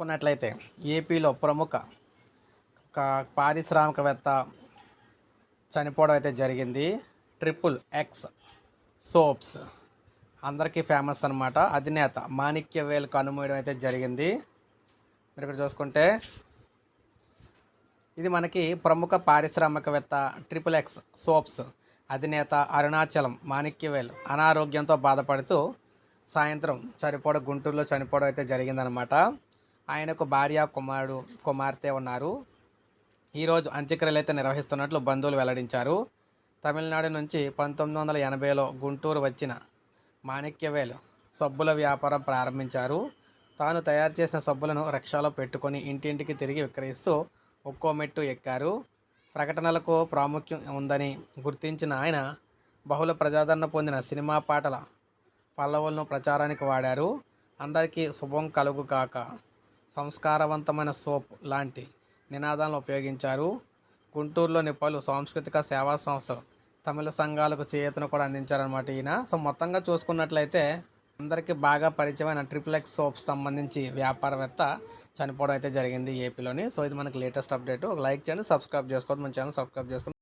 చూసుకున్నట్లయితే ఏపీలో ప్రముఖ ఒక పారిశ్రామికవేత్త చనిపోవడం అయితే జరిగింది. ట్రిపుల్ ఎక్స్ సోప్స్ అందరికీ ఫేమస్ అనమాట అధినేత మాణిక్యవేల్ కనుమూయడం అయితే జరిగింది. మీరు ఇక్కడ చూసుకుంటే ఇది మనకి ప్రముఖ పారిశ్రామికవేత్త ట్రిపుల్ ఎక్స్ సోప్స్ అధినేత అరుణాచలం మాణిక్యవేల్ అనారోగ్యంతో బాధపడుతూ సాయంత్రం చనిపోవడం గుంటూరులో చనిపోవడం అయితే జరిగిందనమాట ఆయనకు భార్య కుమారుడు కుమార్తె ఉన్నారు. ఈరోజు అంత్యక్రియలు అయితే నిర్వహిస్తున్నట్లు బంధువులు వెల్లడించారు. తమిళనాడు నుంచి పంతొమ్మిది వందల ఎనభైలో గుంటూరు వచ్చిన మాణిక్యవేలు సబ్బుల వ్యాపారం ప్రారంభించారు. తాను తయారు చేసిన సబ్బులను రిక్షాలో పెట్టుకొని ఇంటింటికి తిరిగి విక్రయిస్తూ ఒక్కో మెట్టు ఎక్కారు. ప్రకటనలకు ప్రాముఖ్యం ఉందని గుర్తించిన ఆయన బహుళ ప్రజాదరణ పొందిన సినిమా పాటల పల్లవులను ప్రచారానికి వాడారు. అందరికీ శుభం కలుగు కాక సంస్కారవంతమైన సోప్ లాంటి నినాదాలను ఉపయోగించారు. గుంటూరులోని పలు సాంస్కృతిక సేవా సంస్థలు తమిళ సంఘాలకు చేయూతను కూడా అందించారనమాట ఈయన. సో మొత్తంగా చూసుకున్నట్లయితే అందరికీ బాగా పరిచయమైన ట్రిప్లెక్స్ ఎక్స్ సోప్స్ సంబంధించి వ్యాపారవేత్త చనిపోవడం అయితే జరిగింది ఏపీలోని. సో ఇది మనకి లేటెస్ట్ అప్డేట్. ఒక లైక్ చేయండి సబ్స్క్రైబ్ చేసుకోవద్దు. మన ఛానల్ సబ్స్క్రైబ్ చేసుకోండి